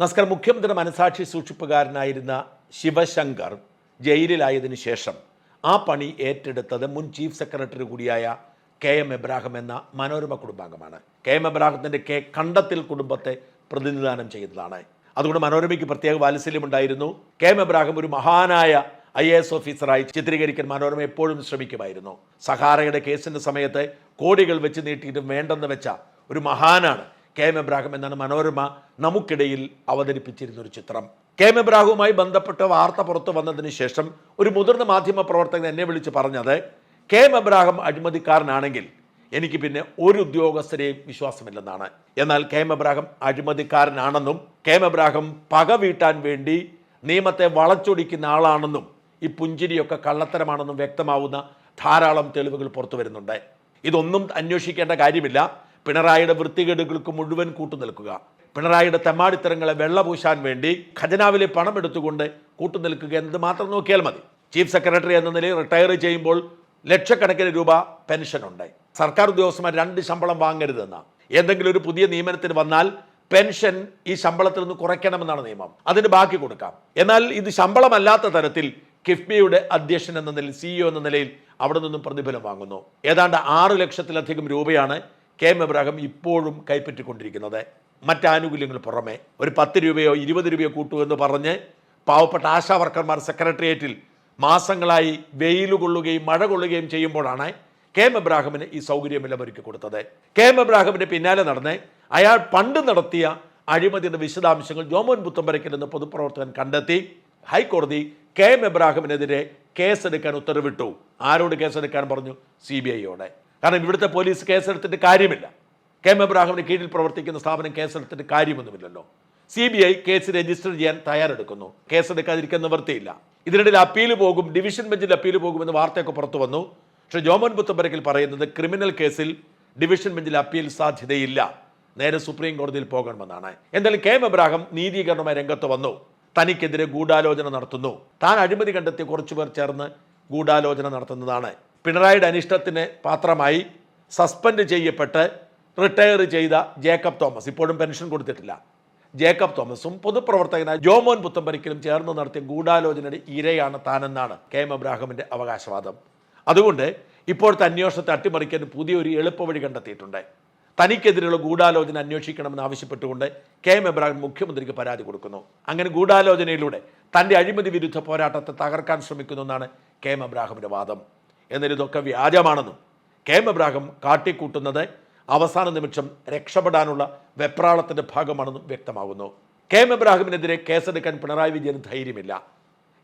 നമസ്കാരം. മുഖ്യമന്ത്രിയുടെ മനസാക്ഷി സൂക്ഷിപ്പുകാരനായിരുന്ന ശിവശങ്കർ ജയിലിലായതിനു ശേഷം ആ പണി ഏറ്റെടുത്തത് മുൻ ചീഫ് സെക്രട്ടറി കൂടിയായ കെ എം എബ്രാഹിം എന്ന മനോരമ കുടുംബാംഗമാണ്. കെ എം എബ്രാഹിത്തിന്റെ കെ കണ്ടത്തിൽ കുടുംബത്തെ പ്രതിനിധാനം ചെയ്തതാണ്. അതുകൊണ്ട് മനോരമയ്ക്ക് പ്രത്യേക വാത്സല്യം ഉണ്ടായിരുന്നു കെ എം എബ്രാഹിം ഒരു മഹാനായ ഐ എ എസ് ഓഫീസറായി ചിത്രീകരിക്കാൻ മനോരമ എപ്പോഴും ശ്രമിക്കുമായിരുന്നു. സഹാറയുടെ കേസിന്റെ സമയത്ത് കോടികൾ വെച്ച് നീട്ടിയിട്ടും വേണ്ടെന്ന് വെച്ച ഒരു മഹാനാണ് കെ എം എബ്രാഹിം എന്നാണ് മനോരമ നമുക്കിടയിൽ അവതരിപ്പിച്ചിരുന്ന ഒരു ചിത്രം. കെ എം എബ്രാഹുമായി ബന്ധപ്പെട്ട വാർത്ത പുറത്തു വന്നതിന് ശേഷം ഒരു മുതിർന്ന മാധ്യമ പ്രവർത്തകൻ എന്നെ വിളിച്ച് പറഞ്ഞത് കെ എം എബ്രാഹിം അഴിമതിക്കാരനാണെങ്കിൽ എനിക്ക് പിന്നെ ഒരു ഉദ്യോഗസ്ഥരെയും വിശ്വാസമില്ലെന്നാണ്. എന്നാൽ കെ എം എബ്രാഹിം അഴിമതിക്കാരനാണെന്നും കെ എം എബ്രാഹിം പക വീട്ടാൻ വേണ്ടി നിയമത്തെ വളച്ചൊടിക്കുന്ന ആളാണെന്നും ഈ പുഞ്ചിരിയൊക്കെ കള്ളത്തരമാണെന്നും വ്യക്തമാവുന്ന ധാരാളം തെളിവുകൾ പുറത്തു വരുന്നുണ്ട്. ഇതൊന്നും അന്വേഷിക്കേണ്ട കാര്യമില്ല. പിണറായിയുടെ വൃത്തികേടുകൾക്ക് മുഴുവൻ കൂട്ടുനിൽക്കുക. പിണറായിയുടെ തെമ്മാടിത്തരങ്ങളെ വെള്ളപൂശാൻ വേണ്ടി ഖജനാവിലെ പണം എടുത്തുകൊണ്ട് കൂട്ടുനിൽക്കുക എന്നത് മാത്രം നോക്കിയാൽ മതി. ചീഫ് സെക്രട്ടറി എന്ന നിലയിൽ റിട്ടയർ ചെയ്യുമ്പോൾ ലക്ഷക്കണക്കിന് രൂപ പെൻഷനുണ്ട്. സർക്കാർ ഉദ്യോഗസ്ഥന്മാർ രണ്ട് ശമ്പളം വാങ്ങരുതെന്ന. എന്തെങ്കിലും ഒരു പുതിയ നിയമനത്തിന് വന്നാൽ പെൻഷൻ ഈ ശമ്പളത്തിൽ നിന്ന് കുറയ്ക്കണമെന്നാണ് നിയമം. അതിന് ബാക്കി കൊടുക്കാം. എന്നാൽ ഇത് ശമ്പളമല്ലാത്ത തരത്തിൽ കിഫ്ബിയുടെ അധ്യക്ഷൻ എന്ന നിലയിൽ സിഇഒ എന്ന നിലയിൽ അവിടെ നിന്നും പ്രതിഫലം വാങ്ങുന്നു. ഏതാണ്ട് ആറ് ലക്ഷത്തിലധികം രൂപയാണ് കെ എം എബ്രാഹിം ഇപ്പോഴും കൈപ്പറ്റിക്കൊണ്ടിരിക്കുന്നത് മറ്റാനുകൂല്യങ്ങൾ പുറമെ. ഒരു പത്ത് രൂപയോ ഇരുപത് രൂപയോ കൂട്ടു എന്ന് പറഞ്ഞ് പാവപ്പെട്ട ആശാ വർക്കർമാർ സെക്രട്ടേറിയറ്റിൽ മാസങ്ങളായി വെയിൽ കൊള്ളുകയും മഴ കൊള്ളുകയും ചെയ്യുമ്പോഴാണ് കെ എം എബ്രാഹിമിന് ഈ സൗകര്യമെല്ലാം ഒരുക്കി കൊടുത്തത്. കെ എം എബ്രാഹിമിന്റെ പിന്നാലെ നടന്ന് അയാൾ പണ്ട് നടത്തിയ അഴിമതിയുടെ വിശദാംശങ്ങൾ ജോമോൻ പുത്തമ്പരയ്ക്കൽ എന്ന പൊതുപ്രവർത്തകൻ കണ്ടെത്തി. ഹൈക്കോടതി കെ എം എബ്രാഹിമിനെതിരെ കേസെടുക്കാൻ ഉത്തരവിട്ടു. ആരോട് കേസെടുക്കാൻ പറഞ്ഞു? സി ബി ഐയോടെ. കാരണം ഇവിടുത്തെ പോലീസ് കേസെടുത്തിട്ട് കാര്യമില്ല. കെ എം എബ്രാഹിമിന് കീഴിൽ പ്രവർത്തിക്കുന്ന സ്ഥാപനം കേസെടുത്തിട്ട് കാര്യമൊന്നുമില്ലല്ലോ. C B I case register ചെയ്യാൻ തയ്യാറെടുക്കുന്നു. കേസെടുക്കാതിരിക്കാൻ നിവൃത്തിയില്ല. ഇതിനിടയിൽ അപ്പീൽ പോകും ഡിവിഷൻ ബെഞ്ചിൽ അപ്പീൽ പോകുമെന്ന് വാർത്തയൊക്കെ പുറത്തു വന്നു. പക്ഷേ ജോമോൻ പുത്തമ്പരക്കിൽ പറയുന്നത് ക്രിമിനൽ കേസിൽ ഡിവിഷൻ ബെഞ്ചിൽ അപ്പീൽ സാധ്യതയില്ല. നേരെ സുപ്രീം കോടതിയിൽ പോകണമെന്നാണ്. എന്തായാലും കെ എം എബ്രാഹിം നീതീകരണമായി രംഗത്ത് വന്നു. തനിക്കെതിരെ ഗൂഢാലോചന നടത്തുന്നു. താൻ അഴിമതി കണ്ടെത്തിയ കുറച്ചുപേർ ചേർന്ന് ഗൂഢാലോചന നടത്തുന്നതാണ്. പിണറായിയുടെ അനിഷ്ടത്തിന് പാത്രമായി സസ്പെൻഡ് ചെയ്യപ്പെട്ട് റിട്ടയർ ചെയ്ത ജേക്കബ് തോമസ്. ഇപ്പോഴും പെൻഷൻ കൊടുത്തിട്ടില്ല. ജേക്കബ് തോമസും പൊതുപ്രവർത്തകനായ ജോമോൻ പുത്തമ്പരിക്കലും ചേർന്ന് നടത്തിയ ഗൂഢാലോചനയുടെ ഇരയാണ് താനെന്നാണ് കെ എം എബ്രാഹിമിന്റെ അവകാശവാദം. അതുകൊണ്ട് ഇപ്പോഴത്തെ അന്വേഷണത്തെ അട്ടിമറിക്കാൻ പുതിയൊരു എളുപ്പവഴി കണ്ടെത്തിയിട്ടുണ്ട്. തനിക്കെതിരെയുള്ള ഗൂഢാലോചന അന്വേഷിക്കണമെന്ന് ആവശ്യപ്പെട്ടുകൊണ്ട് കെ എം എബ്രാഹിം മുഖ്യമന്ത്രിക്ക് പരാതി കൊടുക്കുന്നു. അങ്ങനെ ഗൂഢാലോചനയിലൂടെ തന്റെ അഴിമതി വിരുദ്ധ പോരാട്ടത്തെ തകർക്കാൻ ശ്രമിക്കുന്നു എന്നാണ് കെ എം എബ്രാഹിമിന്റെ വാദം. എന്നാൽ ഇതൊക്കെ വ്യാജമാണെന്നും കെ എം എബ്രാഹിം കാട്ടിക്കൂട്ടുന്നത് അവസാന നിമിഷം രക്ഷപ്പെടാനുള്ള വെപ്രാളത്തിന്റെ ഭാഗമാണെന്നും വ്യക്തമാകുന്നു. കെ എം എബ്രാഹിമിനെതിരെ കേസെടുക്കാൻ പിണറായി വിജയന് ധൈര്യമില്ല.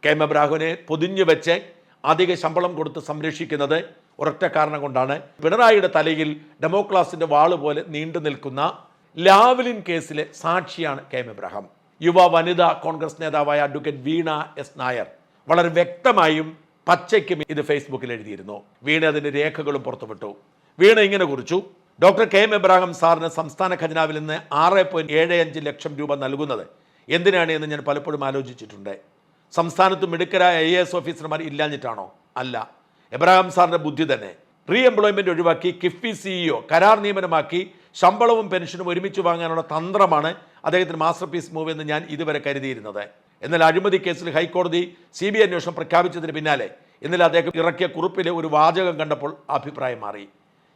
കെ എം എബ്രാഹിമിനെ പൊതിഞ്ഞു വെച്ച് അധിക ശമ്പളം കൊടുത്ത് സംരക്ഷിക്കുന്നത് ഒരൊറ്റ കാരണം കൊണ്ടാണ്. പിണറായിയുടെ തലയിൽ ഡെമോക്ലാസിന്റെ വാൾ പോലെ നീണ്ടു നിൽക്കുന്ന ലാവ്ലിൻ കേസിലെ സാക്ഷിയാണ് കെ എം എബ്രഹാം. യുവ വനിതാ കോൺഗ്രസ് നേതാവായ അഡ്വക്കേറ്റ് വീണ എസ് നായർ വളരെ വ്യക്തമായും പച്ചയ്ക്കും ഇത് ഫേസ്ബുക്കിൽ എഴുതിയിരുന്നു. വീണ അതിന്റെ രേഖകളും പുറത്തുവിട്ടു. വീണ ഇങ്ങനെ കുറിച്ചു. ഡോക്ടർ കെ എം എബ്രാഹിം സാറിന് സംസ്ഥാന ഖജനാവിൽ നിന്ന് ആറ് പോയിന്റ് ഏഴ് അഞ്ച് ലക്ഷം രൂപ നൽകുന്നത്. എന്തിനാണ് എന്ന് ഞാൻ പലപ്പോഴും ആലോചിച്ചിട്ടുണ്ട്. സംസ്ഥാനത്ത് മിടുക്കരായ ഐ എസ് ഓഫീസർമാർ ഇല്ലാഞ്ഞിട്ടാണോ? അല്ല. എബ്രാഹിം സാറിന്റെ ബുദ്ധി തന്നെ. റീ എംപ്ലോയ്മെന്റ് ഒഴിവാക്കി കിഫ്ബി സിഇഒ കരാർ നിയമനമാക്കി ശമ്പളവും പെൻഷനും ഒരുമിച്ച് വാങ്ങാനുള്ള തന്ത്രമാണ് അദ്ദേഹത്തിന് മാസ്റ്റർ പീസ് മൂവ് എന്ന് ഞാൻ ഇതുവരെ കരുതിയിരുന്നത്. എന്നാൽ അഴിമതി കേസിൽ ഹൈക്കോടതി സി ബി ഐ അന്വേഷണം പ്രഖ്യാപിച്ചതിന് പിന്നാലെ ഇന്നലെ അദ്ദേഹം ഇറക്കിയ കുറിപ്പിലെ ഒരു വാചകം കണ്ടപ്പോൾ അഭിപ്രായം മാറി.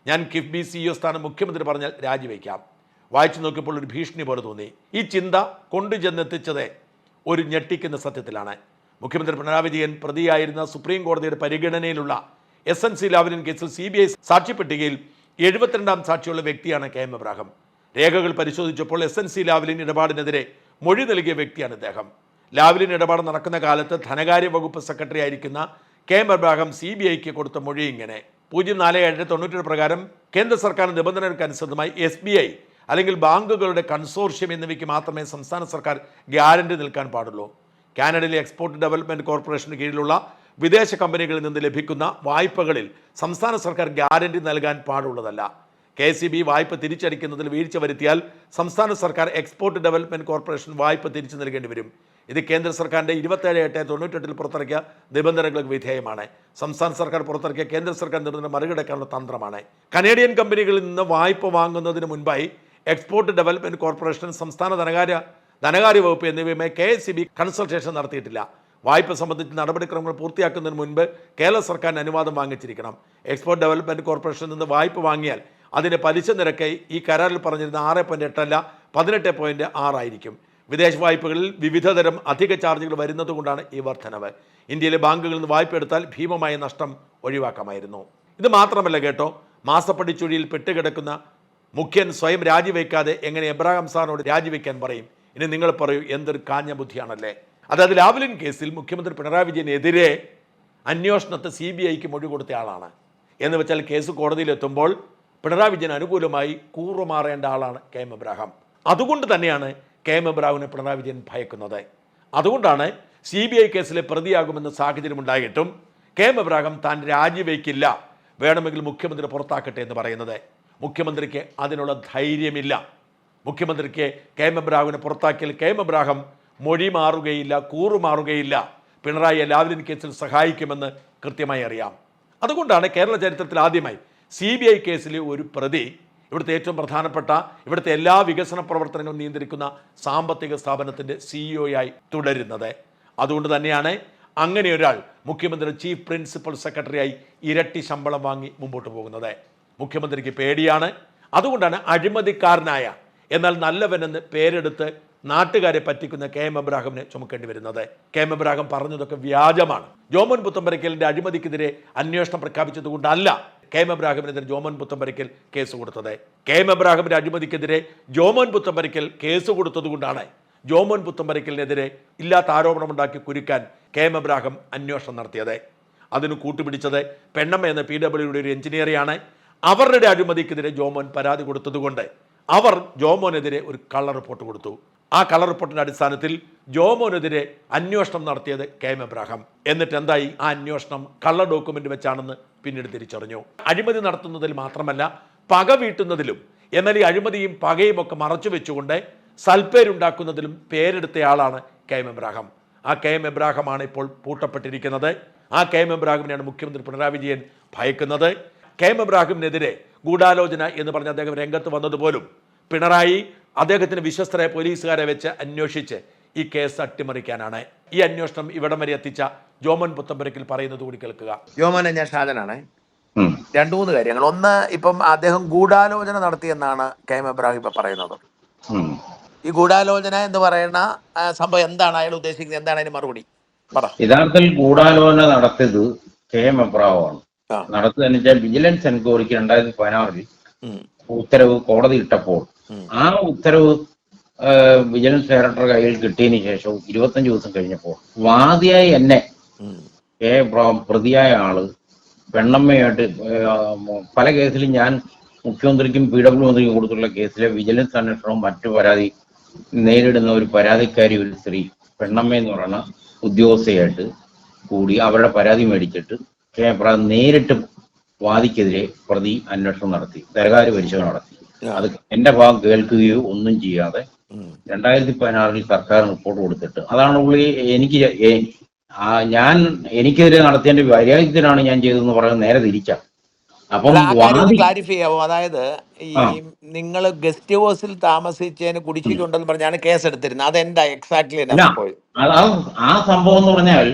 ഞാൻ കിഫ്ബി സിഇഒ സ്ഥാനം മുഖ്യമന്ത്രി പറഞ്ഞാൽ രാജിവെക്കാം. വായിച്ചു നോക്കിയപ്പോൾ ഒരു ഭീഷണി പോലെ തോന്നി. ഈ ചിന്ത കൊണ്ടുചെന്നെത്തിച്ചത് ഒരു ഞെട്ടിക്കുന്ന സത്യത്തിലാണ്. മുഖ്യമന്ത്രി പിണറായി വിജയൻ പ്രതിയായിരുന്ന സുപ്രീം കോടതിയുടെ പരിഗണനയിലുള്ള എസ് എൻ സി ലാവലിൻ കേസിൽ സി ബി ഐ സാക്ഷ്യപ്പെട്ടികയിൽ എഴുപത്തിരണ്ടാം സാക്ഷിയുള്ള വ്യക്തിയാണ് കെ എം എബ്രാഹം. രേഖകൾ പരിശോധിച്ചപ്പോൾ എസ് എൻ സി ലാവലിൻ ഇടപാടിനെതിരെ മൊഴി നൽകിയ വ്യക്തിയാണ് ഇദ്ദേഹം. ലാവലിൻ ഇടപാട് നടക്കുന്ന കാലത്ത് ധനകാര്യ വകുപ്പ് സെക്രട്ടറി ആയിരിക്കുന്ന K M Abraham C B ഐക്ക് കൊടുത്ത മൊഴി ഇങ്ങനെ. പൂജ്യം നാല് ഏഴ് തൊണ്ണൂറ്റേഴ് പ്രകാരം കേന്ദ്ര സർക്കാർ നിബന്ധനകൾക്ക് അനുസൃതമായി എസ് ബി ഐ അല്ലെങ്കിൽ ബാങ്കുകളുടെ കൺസോർഷ്യം എന്നിവയ്ക്ക് മാത്രമേ സംസ്ഥാന സർക്കാർ ഗ്യാരണ്ടി നിൽക്കാൻ പാടുള്ളൂ. കാനഡയിലെ എക്സ്പോർട്ട് ഡെവലപ്മെന്റ് കോർപ്പറേഷന് കീഴിലുള്ള വിദേശ കമ്പനികളിൽ നിന്ന് ലഭിക്കുന്ന വായ്പകളിൽ സംസ്ഥാന സർക്കാർ ഗ്യാരണ്ടി നൽകാൻ പാടുള്ളതല്ല. കെ സി ബി വായ്പ തിരിച്ചടിക്കുന്നതിൽ വീഴ്ച വരുത്തിയാൽ സംസ്ഥാന സർക്കാർ എക്സ്പോർട്ട് ഡെവലപ്മെന്റ് കോർപ്പറേഷൻ വായ്പ തിരിച്ചു നൽകേണ്ടി വരും. ഇത് കേന്ദ്ര സർക്കാരിന്റെ ഇരുപത്തേഴ് എട്ട് തൊണ്ണൂറ്റെട്ടിൽ പുറത്തിറക്കിയ നിബന്ധനകൾക്ക് വിധേയമാണ്. സംസ്ഥാന സർക്കാർ പുറത്തിറക്കിയ കേന്ദ്ര സർക്കാർ നിർദ്ദേശം മറികടക്കാനുള്ള തന്ത്രമാണ്. കനേഡിയൻ കമ്പനികളിൽ നിന്ന് വായ്പ വാങ്ങുന്നതിന് മുൻപായി എക്സ്പോർട്ട് ഡെവലപ്മെന്റ് കോർപ്പറേഷൻ സംസ്ഥാന ധനകാര്യ ധനകാര്യ വകുപ്പ് എന്നിവയുമായി K S C B consultation നടത്തിയിട്ടില്ല. വായ്പ സംബന്ധിച്ച് നടപടിക്രമങ്ങൾ പൂർത്തിയാക്കുന്നതിന് മുൻപ് കേരള സർക്കാരിന് അനുവാദം വാങ്ങിച്ചിരിക്കണം. എക്സ്പോർട്ട് ഡെവലപ്മെന്റ് കോർപ്പറേഷനിൽ നിന്ന് വായ്പ വാങ്ങിയാൽ അതിന്റെ പലിശ നിരക്ക് ഈ കരാറിൽ പറഞ്ഞിരുന്ന ആറ് പോയിന്റ് എട്ടല്ല പതിനെട്ട് പോയിന്റ് ആറായിരിക്കും. വിദേശ വായ്പകളിൽ വിവിധതരം അധിക ചാർജുകൾ വരുന്നതുകൊണ്ടാണ് ഈ വർധനവ്. ഇന്ത്യയിലെ ബാങ്കുകളിൽ നിന്ന് വായ്പ എടുത്താൽ ഭീമമായ നഷ്ടം ഒഴിവാക്കാമായിരുന്നു. ഇത് മാത്രമല്ല കേട്ടോ മാസപ്പടി ചുഴിയിൽ പെട്ടുകിടക്കുന്ന മുഖ്യൻ സ്വയം രാജിവെക്കാതെ എങ്ങനെ എബ്രാഹിം സാറിനോട് രാജിവെക്കാൻ പറയും? ഇനി നിങ്ങൾ പറയൂ എന്തൊരു കാഞ്ഞ ബുദ്ധിയാണല്ലേ അതായത് ലാവ്ലിൻ കേസിൽ മുഖ്യമന്ത്രി പിണറായി വിജയനെതിരെ അന്വേഷണത്തെ സി ബി ഐക്ക് മൊഴി കൊടുത്ത ആളാണ്. എന്ന് വെച്ചാൽ കേസ് കോടതിയിലെത്തുമ്പോൾ പിണറായി വിജയൻ അനുകൂലമായി കൂറുമാറേണ്ട ആളാണ് കെ എം എബ്രാഹാം. അതുകൊണ്ട് തന്നെയാണ് കെ എം എബ്രാവിനെ പിണറായി വിജയൻ ഭയക്കുന്നത്. അതുകൊണ്ടാണ് സി ബി ഐ കേസിലെ പ്രതിയാകുമെന്ന സാഹചര്യം ഉണ്ടായിട്ടും കെ എം എബ്രാഹിം താൻ രാജിവെക്കില്ല. വേണമെങ്കിൽ മുഖ്യമന്ത്രി പുറത്താക്കട്ടെ എന്ന് പറയുന്നത്. മുഖ്യമന്ത്രിക്ക് അതിനുള്ള ധൈര്യമില്ല. മുഖ്യമന്ത്രിക്ക് കെ എം എബ്രാഹിമിനെ പുറത്താക്കിയാൽ കെ എം എബ്രാഹിം മൊഴി മാറുകയില്ല. കൂറുമാറുകയില്ല പിണറായിയെ ലാവ്ലിൻ കേസിൽ സഹായിക്കുമെന്ന് കൃത്യമായി അറിയാം. അതുകൊണ്ടാണ് കേരള ചരിത്രത്തിൽ ആദ്യമായി സി കേസിലെ ഒരു പ്രതി ഇവിടുത്തെ ഏറ്റവും പ്രധാനപ്പെട്ട ഇവിടുത്തെ എല്ലാ വികസന പ്രവർത്തനങ്ങളും നിയന്ത്രിക്കുന്ന സാമ്പത്തിക സ്ഥാപനത്തിന്റെ സിഇഒയായി തുടരുന്നത്. അതുകൊണ്ട് തന്നെയാണ് അങ്ങനെ ഒരാൾ മുഖ്യമന്ത്രി ചീഫ് പ്രിൻസിപ്പൽ സെക്രട്ടറിയായി ഇരട്ടി ശമ്പളം വാങ്ങി മുമ്പോട്ട് പോകുന്നത്. മുഖ്യമന്ത്രിക്ക് പേടിയാണ്. അതുകൊണ്ടാണ് അഴിമതിക്കാരനായ എന്നാൽ നല്ലവനെന്ന് പേരെടുത്ത് നാട്ടുകാരെ പറ്റിക്കുന്ന കെ എം എബ്രാഹിമിനെ ചുമക്കേണ്ടി വരുന്നത്. കെ എം എബ്രാഹിം പറഞ്ഞതൊക്കെ വ്യാജമാണ്. ജോമൻ പുത്തമ്പരക്കലിന്റെ അഴിമതിക്കെതിരെ അന്വേഷണം പ്രഖ്യാപിച്ചതുകൊണ്ടല്ല കെ എം എബ്രാഹിമിനെതിരെ ജോമൻ പുത്തമ്പരിക്കൽ കേസ് കൊടുത്തത്. കെ എം എബ്രാഹിമിന്റെ അഴിമതിക്കെതിരെ ജോമൻ പുത്തമ്പരിക്കൽ കേസ് കൊടുത്തതുകൊണ്ടാണ് ജോമോൻ പുത്തമ്പരിക്കലിനെതിരെ ഇല്ലാത്ത ആരോപണമുണ്ടാക്കി കുരുക്കാൻ കെ എം എബ്രാഹിം അന്വേഷണം നടത്തിയത്. അതിന് കൂട്ടുപിടിച്ചത് പെണ്ണമ്മ എന്ന പി ഡബ്ല്യുയുടെ ഒരു എഞ്ചിനീയറിയാണ്. അവരുടെ അഴിമതിക്കെതിരെ ജോമോൻ പരാതി കൊടുത്തതുകൊണ്ട് അവർ ജോമോനെതിരെ ഒരു കള്ള റിപ്പോർട്ട് കൊടുത്തു. ആ കളർ റിപ്പോർട്ടിന്റെ അടിസ്ഥാനത്തിൽ ജോമോനെതിരെ അന്വേഷണം നടത്തിയത് കെ എം എബ്രാഹാം. എന്നിട്ട് എന്തായി? ആ അന്വേഷണം കള്ള ഡോക്യുമെന്റ് വെച്ചാണെന്ന് പിന്നീട് തിരിച്ചറിഞ്ഞു. അഴിമതി നടത്തുന്നതിൽ മാത്രമല്ല പക വീട്ടുന്നതിലും എന്നാൽ ഈ അഴിമതിയും പകയും ഒക്കെ മറച്ചു വെച്ചുകൊണ്ട് സൽപ്പേരുണ്ടാക്കുന്നതിലും പേരെടുത്തയാളാണ് കെ എം എബ്രാഹാം. ആ കെ എം എബ്രാഹാമാണ് ഇപ്പോൾ പൂട്ടപ്പെട്ടിരിക്കുന്നത്. ആ കെ എം എബ്രാഹിമിനെയാണ് മുഖ്യമന്ത്രി പിണറായി വിജയൻ ഭയക്കുന്നത്. കെ എം എബ്രാഹിമിനെതിരെ ഗൂഢാലോചന എന്ന് പറഞ്ഞ് അദ്ദേഹം രംഗത്ത് വന്നതുപോലും പിണറായി അദ്ദേഹത്തിന് വിശ്വസ്തരായ പോലീസുകാരെ വെച്ച് അന്വേഷിച്ച് ഈ കേസ് അട്ടിമറിക്കാനാണ്. ഈ അന്വേഷണം ഇവിടം വരെ എത്തിച്ച ജോമൻ പുത്തമ്പരക്കിൽ പറയുന്നത് കൂടി കേൾക്കുക. ജോമൻ ഞാൻ ഷാജനാണ്. രണ്ടു മൂന്ന് കാര്യങ്ങൾ. ഒന്ന് ഇപ്പം അദ്ദേഹം ഗൂഢാലോചന നടത്തിയെന്നാണ് കെ എം ഇബ്രാഹിം ഇപ്പൊ പറയുന്നത്. ഈ ഗൂഢാലോചന എന്ന് പറയുന്ന സംഭവം എന്താണ്? അയാൾ ഉദ്ദേശിക്കുന്നത് എന്താണ് അതിന് മറുപടി? യഥാർത്ഥത്തിൽ ഗൂഢാലോചന നടത്തിയത് കെ എം എബ്രാവാണ് ആണ്. നടത്തുക വിജിലൻസ് എൻക്വയറിക്ക് രണ്ടായിരത്തി പതിനാറിൽ. ഉത്തരവ് കോടതി ഇട്ടപ്പോൾ. ആ ഉത്തരവ് വിജിലൻസ് ഡയറക്ടർ കയ്യിൽ കിട്ടിയതിന് ശേഷവും ഇരുപത്തഞ്ച് ദിവസം കഴിഞ്ഞപ്പോൾ വാദിയായി എന്നെ. കെ. പ്രതിയായ ആൾ പെണ്ണമ്മയായിട്ട് പല കേസിലും ഞാൻ മുഖ്യമന്ത്രിക്കും പി ഡബ്ല്യു മന്ത്രിക്കും കൊടുത്തുള്ള കേസിലെ വിജിലൻസ് അന്വേഷണവും മറ്റു പരാതി നേരിടുന്ന ഒരു പരാതിക്കാരി ഒരു സ്ത്രീ പെണ്ണമ്മ എന്ന് പറയുന്ന ഉദ്യോഗസ്ഥയായിട്ട് കൂടി അവരുടെ പരാതി മേടിച്ചിട്ട് നേരിട്ട് വാദിക്കെതിരെ പ്രതി അന്വേഷണം നടത്തി ധനകാര്യ പരിശോധന നടത്തി. അത് എന്റെ ഭാഗം കേൾക്കുകയോ ഒന്നും ചെയ്യാതെ. രണ്ടായിരത്തി പതിനാറിൽ സർക്കാർ റിപ്പോർട്ട് കൊടുത്തിട്ട് അതാണ് പുള്ളി എനിക്ക് ഞാൻ എനിക്കെതിരെ നടത്തിയതിന്റെ വൈരാഗ്യത്തിനാണ് ഞാൻ ചെയ്തതെന്ന് പറയുന്നത് നേരെ തിരിച്ചാ അപ്പം ക്ലാരിഫൈ ചെയ്യാവോ? അതായത് ഈ. നിങ്ങൾ ഗസ്റ്റ് ഹൗസിൽ താമസിച്ചതിന് കുടിച്ചിട്ടുണ്ടെന്ന് പറഞ്ഞാണ് കേസ് എടുത്തിരുന്നത് അതെന്താ എക്സാക്ട്ലി ആ സംഭവം എന്ന് പറഞ്ഞാൽ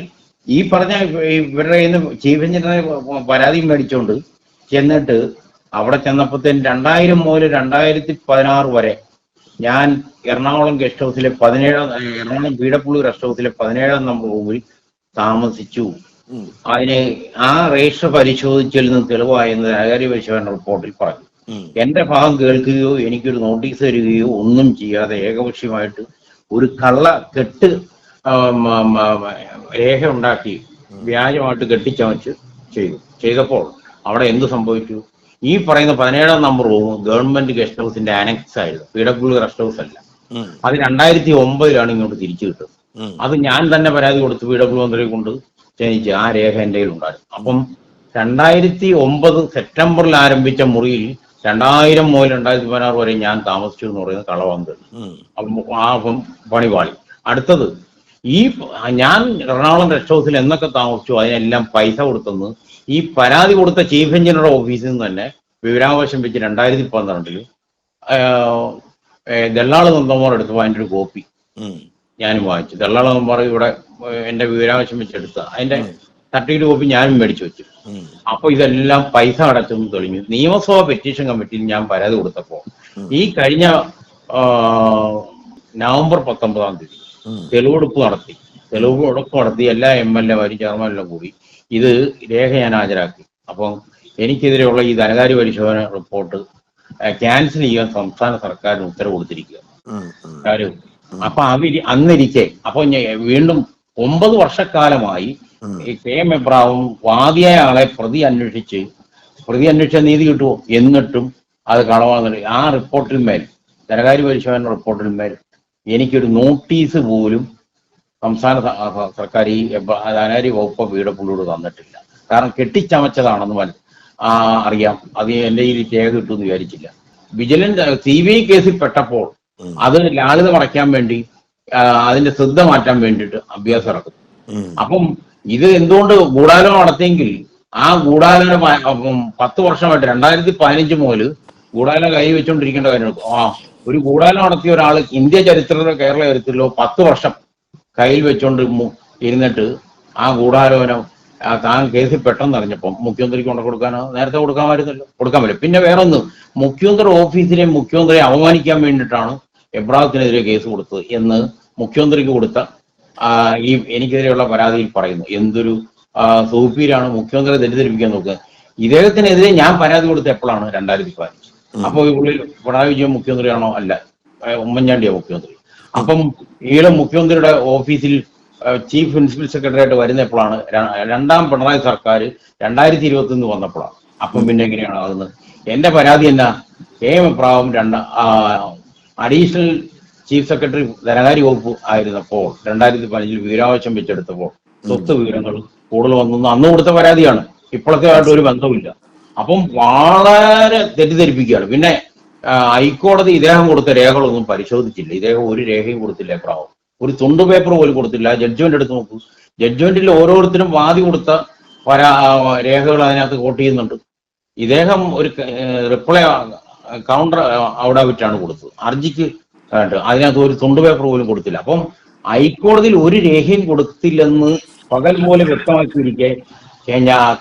ഈ പറഞ്ഞ ഇവരുടെ ചീഫ് എഞ്ചിനീയറെ പരാതി മേടിച്ചോണ്ട് ചെന്നിട്ട് അവിടെ ചെന്നപ്പോഴത്തേന് രണ്ടായിരം മുതൽ രണ്ടായിരത്തി പതിനാറ് വരെ ഞാൻ എറണാകുളം ഗസ്റ്റ് ഹൗസിലെ പതിനേഴാം എറണാകുളം പീഡപ്പുള്ളി റെസ്റ്റ് ഹൗസിലെ പതിനേഴാം നമ്പർ റൂമിൽ താമസിച്ചു. അതിന് ആ രജിസ്റ്റർ പരിശോധിച്ചതിൽ നിന്ന് തെളിവായെന്ന് ധനകാര്യ പരിശോധന റിപ്പോർട്ടിൽ പറഞ്ഞു. എന്റെ ഭാഗം കേൾക്കുകയോ എനിക്കൊരു നോട്ടീസ് തരികയോ ഒന്നും ചെയ്യാതെ ഏകപക്ഷീയമായിട്ട് ഒരു കള്ള കെട്ട് രേഖ ഉണ്ടാക്കി വ്യാജമായിട്ട് കെട്ടിച്ചമച്ച് ചെയ്തു. ചെയ്തപ്പോൾ അവിടെ എന്ത് സംഭവിച്ചു? ഈ പറയുന്ന പതിനേഴാം നമ്പർ റൂം ഗവൺമെന്റ് ഗസ്റ്റ് ഹൗസിന്റെ അനക്സ് ആയിരുന്നു. പി ഡബ്ല്യു ഗസ്റ്റ് ഹൗസ് അല്ല. അത് രണ്ടായിരത്തി ഒമ്പതിലാണ് ഇങ്ങോട്ട് തിരിച്ചു കിട്ടുന്നത്. അത് ഞാൻ തന്നെ പരാതി കൊടുത്ത് പി ഡബ്ല്യു മന്ത്രിയെ കൊണ്ട് ക്ഷണിച്ച് ആ രേഖ എന്റെ കയ്യിലുണ്ടായിരുന്നു. അപ്പം രണ്ടായിരത്തി ഒമ്പത് സെപ്റ്റംബറിൽ ആരംഭിച്ച മുറിയിൽ രണ്ടായിരം മുതൽ രണ്ടായിരത്തി പതിനാറ് വരെ ഞാൻ താമസിച്ചു എന്ന് പറയുന്നത് കളവന്ത് അപ്പം ആ അപ്പം പണിപാളി അടുത്തത് ഈ ഞാൻ എറണാകുളം റെസ്റ്റ് ഹൗസിൽ എന്നൊക്കെ താമസിച്ചു അതിനെല്ലാം പൈസ കൊടുത്തെന്ന് ഈ പരാതി കൊടുത്ത ചീഫ് എഞ്ചിനീയറുടെ ഓഫീസിൽ നിന്ന് തന്നെ വിവരാവകാശം വെച്ച് രണ്ടായിരത്തി പന്ത്രണ്ടിൽ ദള്ളാള നന്ദമാർ എടുത്തപ്പോൾ അതിന്റെ ഒരു കോപ്പി. ഞാനും വാങ്ങിച്ചു ദള്ളാള നന്ദമാർ ഇവിടെ എന്റെ എന്റെ വിവരാവശ്യം വെച്ചെടുത്ത അതിന്റെ സർട്ടിഫിക്കറ്റ് കോപ്പി ഞാനും മേടിച്ചു വെച്ചു. അപ്പൊ ഇതെല്ലാം പൈസ അടച്ചെന്ന് തെളിഞ്ഞു നിയമസഭാ പെറ്റീഷൻ കമ്മിറ്റിയിൽ ഞാൻ പരാതി കൊടുത്തപ്പോ ഈ കഴിഞ്ഞ നവംബർ പത്തൊമ്പതാം തീയതി. തെളിവെടുപ്പ് നടത്തി തെളിവെടുപ്പ് നടത്തി എല്ലാ എം എൽ എമാരും ചെയർമാനെല്ലാം കൂടി ഇത് രേഖ ഞാൻ ഹാജരാക്കി. അപ്പം എനിക്കെതിരെയുള്ള ഈ ധനകാര്യ പരിശോധന റിപ്പോർട്ട് ക്യാൻസൽ ചെയ്യാൻ സംസ്ഥാന സർക്കാരിന് ഉത്തരവ് കൊടുത്തിരിക്കുക. കാര്യം അപ്പൊ അവർ അന്നിരിക്കെ അപ്പൊ വീണ്ടും ഒമ്പത് വർഷക്കാലമായി ഈ കെ എം എബ്രാവും വാദിയായ ആളെ പ്രതി അന്വേഷിച്ച് പ്രതി അന്വേഷിച്ച നീതി കിട്ടുമോ എന്നിട്ടും അത് കളവാന്ന് ആ റിപ്പോർട്ടിന്മേൽ ധനകാര്യ പരിശോധന റിപ്പോർട്ടിന്മേൽ എനിക്കൊരു നോട്ടീസ് പോലും സംസ്ഥാന സർക്കാർ ഈ ധനകാര്യ വകുപ്പ് വീട് പുള്ളിയോട് തന്നിട്ടില്ല. കാരണം കെട്ടിച്ചമച്ചതാണെന്ന് മന- അറിയാം. അത് എന്റെ കയ്യിൽ രേഖ കിട്ടുമെന്ന് വിചാരിച്ചില്ല. വിജിലൻസ് സി ബി ഐ കേസിൽ പെട്ടപ്പോൾ അത് ലാളിത മറയ്ക്കാൻ വേണ്ടി അതിന്റെ ശ്രദ്ധ മാറ്റാൻ വേണ്ടിയിട്ട് അഭ്യാസം ഇറക്കും അപ്പം ഇത് എന്തുകൊണ്ട് ഗൂഢാലോചന നടത്തിയെങ്കിൽ ആ ഗൂഢാലോചന പത്ത് വർഷമായിട്ട് രണ്ടായിരത്തി പതിനഞ്ച് മുതൽ ഗൂഢാലോചന കൈ വെച്ചുകൊണ്ടിരിക്കേണ്ട കാര്യങ്ങൾ ആ ഒരു ഗൂഢാലോചന നടത്തിയ ഒരാൾ ഇന്ത്യ ചരിത്രത്തിലോ കേരള ചരിത്രത്തിലോ പത്ത് വർഷം കയ്യിൽ വെച്ചോണ്ട് ഇരുന്നിട്ട് ആ ഗൂഢാലോചന താൻ കേസിൽ പെട്ടെന്ന് അറിഞ്ഞപ്പം മുഖ്യമന്ത്രിക്ക് കൊണ്ടു കൊടുക്കാനോ? നേരത്തെ കൊടുക്കാമായിരുന്നല്ലോ കൊടുക്കാൻ പറ്റും പിന്നെ വേറൊന്ന് മുഖ്യമന്ത്രി ഓഫീസിനെ മുഖ്യമന്ത്രിയെ അവമാനിക്കാൻ വേണ്ടിയിട്ടാണ് എബ്രാഹത്തിനെതിരെ കേസ് കൊടുത്തത് എന്ന് മുഖ്യമന്ത്രിക്ക് കൊടുത്ത ഈ എനിക്കെതിരെയുള്ള പരാതിയിൽ പറയുന്നു. എന്തൊരു സൂപ്പീരാണ് മുഖ്യമന്ത്രിയെ തെറ്റിദ്ധരിപ്പിക്കാൻ നോക്കുക. ഇദ്ദേഹത്തിനെതിരെ ഞാൻ പരാതി കൊടുത്ത എപ്പോഴാണ്? രണ്ടായിരത്തി പതിനഞ്ച്. അപ്പൊ ഈ ഉള്ളിൽ പിണറായി വിജയൻ മുഖ്യമന്ത്രിയാണോ? അല്ല. ഉമ്മൻചാണ്ടിയാണ് ഉമ്മൻചാണ്ടിയാ മുഖ്യമന്ത്രി. അപ്പം ഈയിടെ മുഖ്യമന്ത്രിയുടെ ഓഫീസിൽ ചീഫ് പ്രിൻസിപ്പൽ സെക്രട്ടറി ആയിട്ട് വരുന്ന എപ്പോഴാണ്? രണ്ടാം പിണറായി സർക്കാർ രണ്ടായിരത്തി ഇരുപത്തി ഒന്ന് വന്നപ്പോഴാണ്. അപ്പം പിന്നെ എങ്ങനെയാണ് ആകുന്നത്? എന്റെ പരാതി എന്നാ? എം എബ്രാവും രണ്ട അഡീഷണൽ ചീഫ് സെക്രട്ടറി ധനകാര്യ വകുപ്പ് ആയിരുന്നപ്പോൾ രണ്ടായിരത്തി പതിനഞ്ചിൽ വിവരാവശ്യം വെച്ചെടുത്തപ്പോൾ സ്വത്ത് വിവരങ്ങൾ കൂടുതൽ വന്നു അന്ന് കൊടുത്ത പരാതിയാണ്. ഇപ്പോഴത്തെ ആയിട്ട് ഒരു ബന്ധവുമില്ല. അപ്പം വളരെ തെറ്റിദ്ധരിപ്പിക്കുകയാണ്. പിന്നെ ഹൈക്കോടതി ഇദ്ദേഹം കൊടുത്ത രേഖകളൊന്നും പരിശോധിച്ചില്ല. ഇദ്ദേഹം ഒരു രേഖയും കൊടുത്തില്ല പ്രാവം ഒരു തുണ്ട് പേപ്പർ പോലും കൊടുത്തില്ല. ജഡ്ജ്മെന്റ് എടുത്ത് നോക്കൂ. ജഡ്ജ്മെന്റിൽ ഓരോരുത്തരും വാദി കൊടുത്ത പരാ രേഖകൾ അതിനകത്ത് കോട്ട് ചെയ്യുന്നുണ്ട്. ഇദ്ദേഹം ഒരു റിപ്ലൈ കൗണ്ടർ അവിടെ വിറ്റാണ് കൊടുത്തത്. ഹർജിക്ക് അതിനകത്ത് ഒരു തുണ്ട് പേപ്പർ പോലും കൊടുത്തില്ല. അപ്പം ഹൈക്കോടതിയിൽ ഒരു രേഖയും കൊടുത്തില്ലെന്ന് പകൽ പോലെ വ്യക്തമാക്കിയിരിക്കെ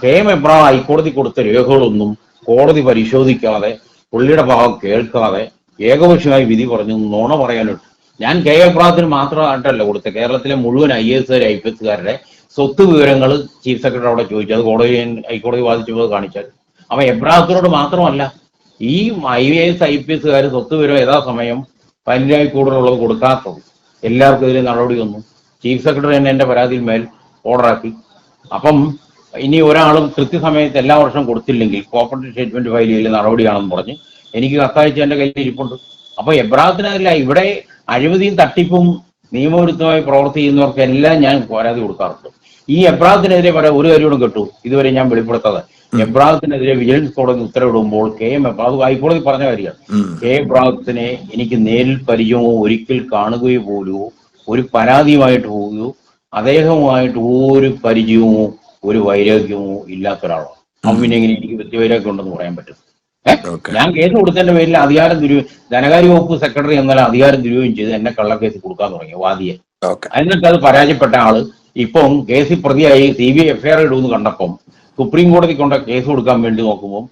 കെ എം എബ്രാം ഹൈക്കോടതി കൊടുത്ത രേഖകളൊന്നും കോടതി പരിശോധിക്കാതെ പുള്ളിയുടെ ഭാഗം കേൾക്കാതെ ഏകപക്ഷീയമായി വിധി പറഞ്ഞു നുണ പറയാനുണ്ട് ഞാൻ കെ എബ്രാത്തിന് മാത്രമായിട്ടല്ല കൊടുത്ത കേരളത്തിലെ മുഴുവൻ ഐ എസ് ഐ പി എസ്സുകാരുടെ സ്വത്ത് വിവരങ്ങൾ ചീഫ് സെക്രട്ടറി അവിടെ ചോദിച്ചു. അത് കോടതി ഹൈക്കോടതി വാദിച്ചപ്പോൾ കാണിച്ചാൽ. അപ്പൊ എബ്രാഹത്തിനോട് മാത്രമല്ല ഈ I A S I P എസ്സുകാർ സ്വത്ത് വിവരം യഥാസമയം പതിനായി കൂടുതലുള്ളത് കൊടുക്കാത്തത്. എല്ലാവർക്കും എതിരെ നടപടി വന്നു. ചീഫ് സെക്രട്ടറി തന്നെ എന്റെ പരാതിയിൽ മേൽ ഓർഡറാക്കി. അപ്പം ഇനി ഒരാളും കൃത്യസമയത്ത് എല്ലാ വർഷവും കൊടുത്തില്ലെങ്കിൽ കോപ്പറേറ്റീവ് സ്റ്റേറ്റ്മെന്റ് ഫയൽ ചെയ്യൽ നടപടിയാണെന്ന് പറഞ്ഞ് എനിക്ക് കത്തയച്ച് എന്റെ കയ്യിൽ ഇരിപ്പുണ്ട്. അപ്പൊ എബ്രാഹത്തിനല്ല ഇവിടെ അഴിമതിയും തട്ടിപ്പും നിയമവിരുദ്ധമായി പ്രവർത്തി ചെയ്യുന്നവർക്കെല്ലാം ഞാൻ പരാതി കൊടുക്കാറുണ്ട്. ഈ എബ്രാഹത്തിനെതിരെ പറയാൻ ഒരു കാര്യവും കൂടെ കേട്ടു. ഇതുവരെ ഞാൻ വെളിപ്പെടുത്താതെ. എബ്രാഹത്തിനെതിരെ വിജിലൻസ് കോടതി ഉത്തരവിടുമ്പോൾ കെ എം എബ്രാഹ് ഹൈക്കോടതി പറഞ്ഞ കാര്യമാണ്. കെ എബ്രാഹത്തിനെ എനിക്ക് നേരിൽ പരിചയമോ ഒരിക്കൽ കാണുകയോ പോലുമോ ഒരു പരാതിയുമായിട്ട് പോവുകയോ അദ്ദേഹവുമായിട്ട് ഒരു പരിചയമോ ഒരു വൈരാഗ്യമോ ഇല്ലാത്ത ഒരാളാണ്. അവൻ പിന്നെ എങ്ങനെ എനിക്ക് വ്യക്തിവൈരാഗ്യം ഉണ്ടെന്ന് പറയാൻ പറ്റും. ഞാൻ കേസ് കൊടുത്തതിന്റെ പേരിൽ അധികാരം ദുരു ധനകാര്യ വകുപ്പ് സെക്രട്ടറി എന്നാൽ അധികാരം ദുരുപയോഗം ചെയ്ത് എന്നെ കള്ളക്കേസ് കൊടുക്കാൻ തുടങ്ങി വാദിയെ. എന്നിട്ട് അത് പരാജയപ്പെട്ട ആൾ ഇപ്പം കേസിൽ പ്രതിയായി സി ബി ഐ എഫ്ഐആർ ഇടുമെന്ന് കണ്ടപ്പം സുപ്രീം കോടതി കൊണ്ട കേസ് കൊടുക്കാൻ വേണ്ടി നോക്കുമ്പോൾ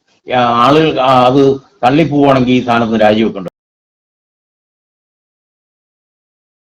ആളുകൾ അത് തള്ളിപ്പോവാണെങ്കിൽ ഈ സ്ഥാനത്ത് രാജിവെക്കേണ്ടി